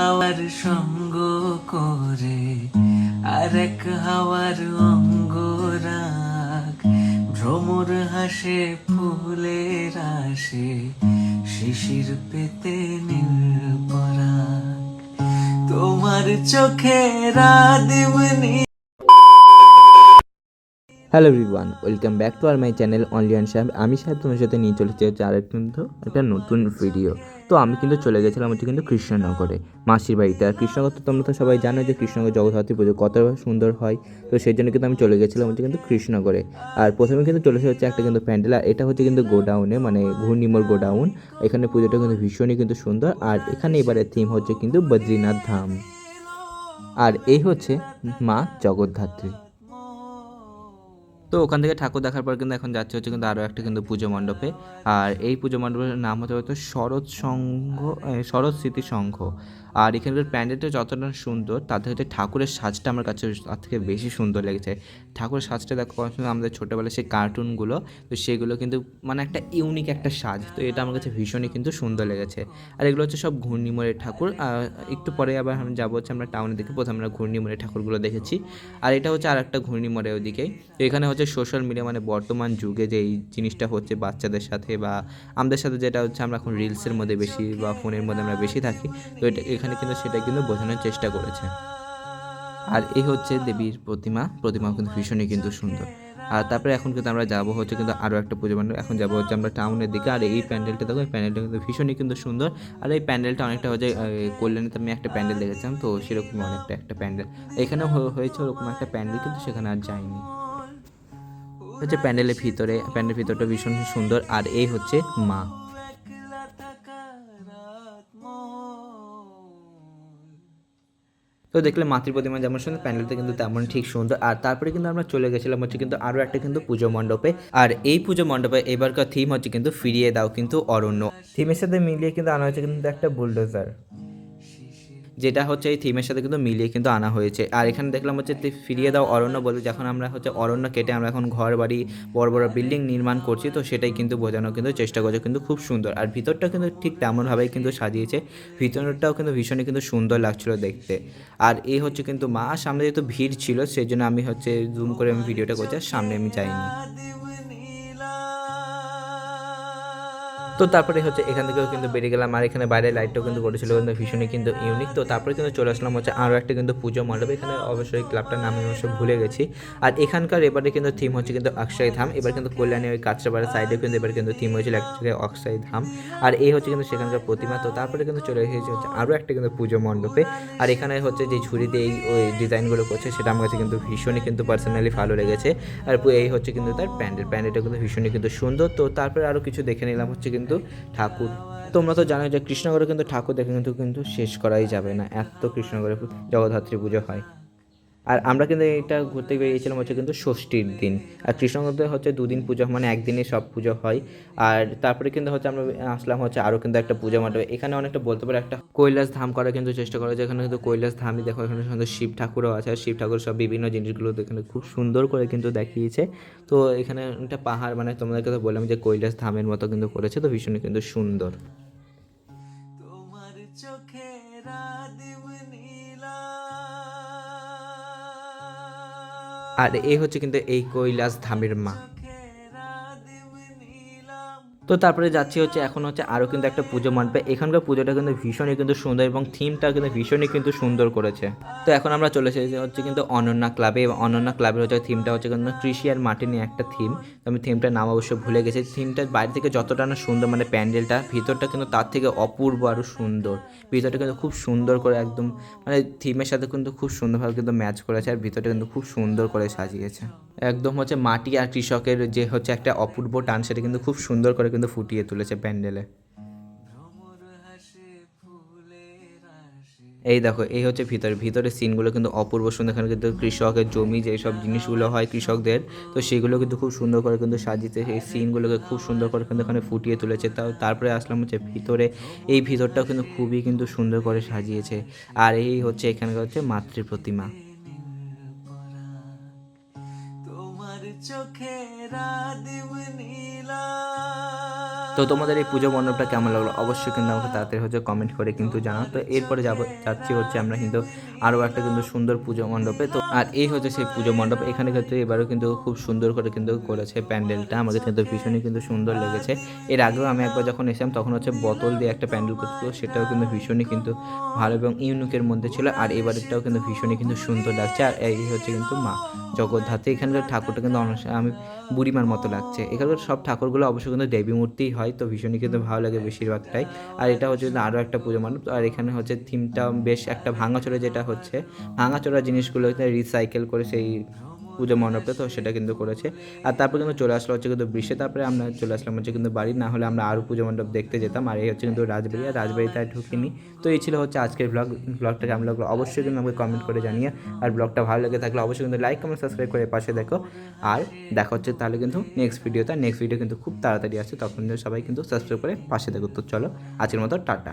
হাওয়ার সঙ্গ করে আরেক হাওয়ার অঙ্গরাগ ভ্রমর হাসে, ফুলের আসে শিশির পেতে নীল পরাগ। তোমার চোখে রাদিমনি hello everyone welcome back to R my channel অনলিয়ান সাহেব আমি সাহেব, তোমার সাথে নিয়ে চলে এসেছি আর কিন্তু একটা নতুন ভিডিও তো আমি কিন্তু চলে গেছিলাম হচ্ছে কিন্তু কৃষ্ণনগরে, মাসির বাড়িতে। আর কৃষ্ণনগর তো তোমরা তো সবাই জানো যে কৃষ্ণনগর জগদ্ধাত্রী পুজো কত সুন্দর হয়। তো সেই জন্য কিন্তু আমি চলে গেছিলাম হচ্ছে কিন্তু কৃষ্ণনগরে। আর প্রথমে কিন্তু চলে হচ্ছে একটা কিন্তু প্যান্ডেল, আর এটা হচ্ছে কিন্তু গোডাউনে মানে ঘূর্ণিমোর গোডাউন। এখানে পুজোটা কিন্তু ভীষণই কিন্তু সুন্দর। আর এখানে এবারে থিম হচ্ছে কিন্তু বদ্রীনাথ ধাম। আর এই হচ্ছে মা জগদ্ধাত্রী। তো ওখান থেকে ঠাকুর দেখার পর কিন্তু এখন যাচ্ছে হচ্ছে কিন্তু আরও একটা কিন্তু পুজো মণ্ডপে। আর এই পুজো মণ্ডপের নাম হচ্ছে হয়তো শরৎ সংঘ শরৎ স্মৃতি সংঘ। আর এখানকার প্যান্ডেলটা যতটা সুন্দর, তাতে হচ্ছে ঠাকুরের সাজটা আমার কাছে তার থেকে বেশি সুন্দর লেগেছে। ঠাকুরের সাজটা দেখো আমাদের ছোটোবেলায় সেই কার্টুনগুলো, তো সেগুলো কিন্তু মানে একটা ইউনিক একটা সাজ, তো এটা আমার কাছে ভীষণই কিন্তু সুন্দর লেগেছে। আর এগুলো হচ্ছে সব ঘূর্ণিমোড়ের ঠাকুর একটু পরে আবার আমি যাব হচ্ছে আমরা টাউনের দিকে, প্রথমে আমরা ঘূর্ণিমোড়ের ঠাকুরগুলো দেখেছি। আর এটা হচ্ছে আর একটা ঘূর্ণিমোড়ের ওদিকেই তো এখানে হচ্ছে সোশ্যাল মিডিয়া মানে বর্তমান যুগে যে এই জিনিসটা হচ্ছে বাচ্চাদের সাথে বা আমাদের সাথে যেটা হচ্ছে আমরা এখন রিলসের মধ্যে বেশি বা ফোনের মধ্যে আমরা বেশি থাকি, তো এটা এখানে কিন্তু সেটা কিন্তু বোঝানোর চেষ্টা করেছে। আর এই হচ্ছে দেবীর প্রতিমা প্রতিমা কিন্তু ভীষণই কিন্তু সুন্দর। আর তারপরে এখন কিন্তু আমরা যাব হচ্ছে কিন্তু আরও একটা পুজো মণ্ডপ এখন যাব হচ্ছে আমরা টাউনের দিকে, আর এই প্যান্ডেলটা দেখো, এই প্যান্ডেলটা কিন্তু ভীষণই কিন্তু সুন্দর। আর এই প্যান্ডেলটা অনেকটা হচ্ছে কল্যাণীতে আমি একটা প্যান্ডেল দেখেছিলাম, তো সেরকম অনেকটা একটা প্যান্ডেল। এখানেও হয়েছে ওরকম একটা প্যান্ডেল, কিন্তু সেখানে আর যায়নি হচ্ছে প্যান্ডেলের ভিতরে, প্যান্ডেলের ভিতরটা ভীষণ সুন্দর, আর এই হচ্ছে মা। তো দেখলে মাতৃ প্রতিমা যেমন সুন্দর, প্যান্ডেলটা কিন্তু তেমন ঠিক সুন্দর, আর তারপরে কিন্তু আমরা চলে গেছিলাম হচ্ছে কিন্তু আরও একটা কিন্তু পুজো মণ্ডপে, আর এই পুজো মণ্ডপে এবারকার থিম হচ্ছে কিন্তু ফিরিয়ে দাও কিন্তু অরণ্য। থিমের সাথে মিলিয়ে কিন্তু আনা হয়েছে কিন্তু একটা বুলডোজার যেটা হচ্ছে এই থিমের সাথে কিন্তু মিলিয়ে কিন্তু আনা হয়েছে। আর এখানে দেখলাম হচ্ছে ফিরিয়ে দাও অরণ্য বলতে যখন আমরা হচ্ছে অরণ্য কেটে আমরা এখন ঘর বাড়ি, বড় বড় বিল্ডিং নির্মাণ করছি, তো সেটাই কিন্তু বোঝানোর কিন্তু চেষ্টা করছে কিন্তু খুব সুন্দর। আর ভিতরটা কিন্তু ঠিক তেমনভাবেই কিন্তু সাজিয়েছে, ভিতরটাও কিন্তু ভীষণই কিন্তু সুন্দর লাগছিল দেখতে। আর এই হচ্ছে কিন্তু মা, সামনে যেহেতু ভিড় ছিল সেই জন্য আমি হচ্ছে জুম করে আমি ভিডিওটা করছি, আর সামনে আমি যাইনি। তো তারপরে হচ্ছে এখান থেকেও কিন্তু বেরিয়ে গেলাম। আর এখানে বাইরে লাইটটাও কিন্তু করেছিল কিন্তু ভীষণই কিন্তু ইউনিক তো তারপরে কিন্তু চলে আসলাম হচ্ছে আরও একটা কিন্তু পুজো মণ্ডপ। এখানে অবশ্যই ক্লাবটার নাম আমি অবশ্য ভুলে গেছি। আর এখানকার এবারে কিন্তু থিম হচ্ছে কিন্তু অক্ষয় ধাম। এবার কিন্তু কল্যাণী ওই কাঁচরাপাড়ার সাইডে কিন্তু এবার কিন্তু থিম হয়েছিল অ্যাকচুয়ালি অক্ষয় ধাম। আর এই হচ্ছে কিন্তু সেখানকার প্রতিমা। তো তারপরে কিন্তু চলে এসেছে হচ্ছে আরও একটা কিন্তু পুজো মণ্ডপে। আর এখানে হচ্ছে যে ঝুড়িতে এই ওই ডিজাইনগুলো করছে, সেটা আমার কাছে কিন্তু ভীষণই কিন্তু পার্সোনালি ভালো লেগেছে। আর এই হচ্ছে কিন্তু তার প্যান্ডেল। প্যান্ডেলটা কিন্তু ভীষণই কিন্তু সুন্দর। তো তারপরে আরও কিছু দেখে নিলাম হচ্ছে কিন্তু ঠাকুর। তোমরা তো জানো যে কৃষ্ণগড়ে কিন্তু ঠাকুর দেখে কিন্তু কিন্তু শেষ করাই যাবে না। এত কৃষ্ণগড়ে জগদ্ধাত্রী পুজো হয়। আর আমরা কিন্তু এটা ঘুরতে বেরিয়েছিলাম হচ্ছে কিন্তু ষষ্ঠীর দিন। আর কৃষ্ণগড়ে হচ্ছে দুদিন পুজো মানে একদিনে সব পুজো হয়। আর তারপরে কিন্তু হচ্ছে আমরা আসলাম হচ্ছে আরও কিন্তু একটা পূজা মণ্ডপে। এখানে অনেকটা বলতে পারে একটা কৈলাস ধাম করার কিন্তু চেষ্টা করা যায়। এখানে কিন্তু কৈলাস ধামই দেখো, এখানে সুন্দর শিব ঠাকুরও আছে। শিব ঠাকুর সব বিভিন্ন জিনিসগুলো এখানে খুব সুন্দর করে কিন্তু দেখিয়েছে। তো এখানে একটা পাহাড় মানে তোমাদেরকে তো বললাম যে কৈলাস ধামের মতো কিন্তু করেছে, তো ভীষণই কিন্তু সুন্দর। তোমার নীলা আর এই হচ্ছে কিন্তু এই কৈলাস ধামের মা। তো তারপরে যাচ্ছি হচ্ছে, এখন হচ্ছে আরও কিন্তু একটা পুজো মণ্ডপে। এখানকার পুজোটা কিন্তু ভীষণই কিন্তু সুন্দর এবং থিমটা কিন্তু ভীষণই কিন্তু সুন্দর করেছে। তো এখন আমরা চলে এসেছি হচ্ছে কিন্তু অনন্যা ক্লাবে এবং অনন্যা ক্লাবের হচ্ছে থিমটা হচ্ছে কিন্তু কৃষি আর মাটি নিয়ে একটা থিম তো আমি থিমটার নাম অবশ্য ভুলে গেছি। থিমটার বাইরে থেকে যতটা না সুন্দর মানে প্যান্ডেলটা, ভিতরটা কিন্তু তার থেকে অপূর্ব আরও সুন্দর। ভিতরটা কিন্তু খুব সুন্দর করে একদম মানে থিমের সাথে কিন্তু খুব সুন্দরভাবে কিন্তু ম্যাচ করেছে আর ভিতরটা কিন্তু খুব সুন্দর করে সাজিয়েছে। একদম হচ্ছে মাটি আর কৃষকের যে হচ্ছে একটা অপূর্ব টান, সেটা কিন্তু খুব সুন্দর করে কিন্তু ফুটিয়ে তুলেছে প্যান্ডেলে। এই দেখো, এই হচ্ছে ভিতরে। ভিতরে সিনগুলো কিন্তু অপূর্ব সুন্দর। এখানে কিন্তু কৃষকের জমি যেসব জিনিসগুলো হয় কৃষকদের, তো সেগুলো কিন্তু খুব সুন্দর করে কিন্তু সাজিয়েছে। সেই সিনগুলোকে খুব সুন্দর করে কিন্তু এখানে ফুটিয়ে তুলেছে। তাও তারপরে আসলাম হচ্ছে ভিতরে। এই ভিতরটাও কিন্তু খুবই কিন্তু সুন্দর করে সাজিয়েছে। আর এই হচ্ছে এখানকার হচ্ছে মাতৃ প্রতিমা। তো তোমাদের এই পুজো মণ্ডপটা কেমন লাগল? অবশ্যই কিন্তু আমাকে তাড়াতাড়ি হচ্ছে কমেন্ট করে কিন্তু জানাও। তো এরপরে যাব, যাচ্ছি হচ্ছে আমরা কিন্তু আরও একটা কিন্তু সুন্দর পুজো মণ্ডপে। তো আর এই হচ্ছে সেই পুজো মণ্ডপ। এখানে কিন্তু এবারও কিন্তু খুব সুন্দর করে কিন্তু করেছে প্যান্ডেলটা। আমাদের কিন্তু ভীষণই কিন্তু সুন্দর লেগেছে। এর আগেও আমি একবার যখন এসেছিলাম, তখন হচ্ছে বোতল দিয়ে একটা প্যান্ডেল করছিল। সেটাও কিন্তু ভীষণই কিন্তু ভালো এবং ইউনিকের মধ্যে ছিল। আর এবারেরটাও কিন্তু ভীষণই কিন্তু সুন্দর লাগছে। আর এই হচ্ছে কিন্তু মা জগদ্ধাত্রী। এখানকার ঠাকুরটা কিন্তু অনেক আমি বুড়িমার মতো লাগছে। এখানকার সব ঠাকুরগুলো অবশ্যই কিন্তু দেবী মূর্তিই হয় তো ভীষণই কিন্তু ভালো লাগে বেশিরভাগটাই। আর এটা হচ্ছে কিন্তু আরও একটা পুজো মণ্ডপ আর এখানে হচ্ছে থিমটা বেশ একটা ভাঙাচোরা যেটা হচ্ছে ভাঙাচোরা জিনিসগুলো রিসাইকেল করে সেই পুজো মণ্ডপে, তো সেটা কিন্তু করেছে। আর তারপর কিন্তু চলে আসলো হচ্ছে কিন্তু বৃষ্টি তারপরে আমরা চলে আসলাম হচ্ছে কিন্তু বাড়ি। না হলে আমরা আরও পুজো মণ্ডপ দেখতে যেতাম, আর এই হচ্ছে কিন্তু রাজবাড়ি। আর রাজবাড়িতে আর ঢুকিনি। তো এই ছিল হচ্ছে আজকের ব্লগ ব্লগটা লাগল অবশ্যই কিন্তু আমাকে কমেন্ট করে জানিয়ে আর ব্লগটা ভালো লেগে থাকলে অবশ্যই কিন্তু লাইক কমেন্ট সাবস্ক্রাইব করে পাশে দেখো। আর দেখা হচ্ছে তাহলে কিন্তু নেক্সট ভিডিও ভিডিওতে নেক্সট ভিডিও কিন্তু খুব তাড়াতাড়ি আসছে, তখন সবাই কিন্তু সাবস্ক্রাইব করে পাশে দেখো। তো চলো, আজকের মতো টাটা।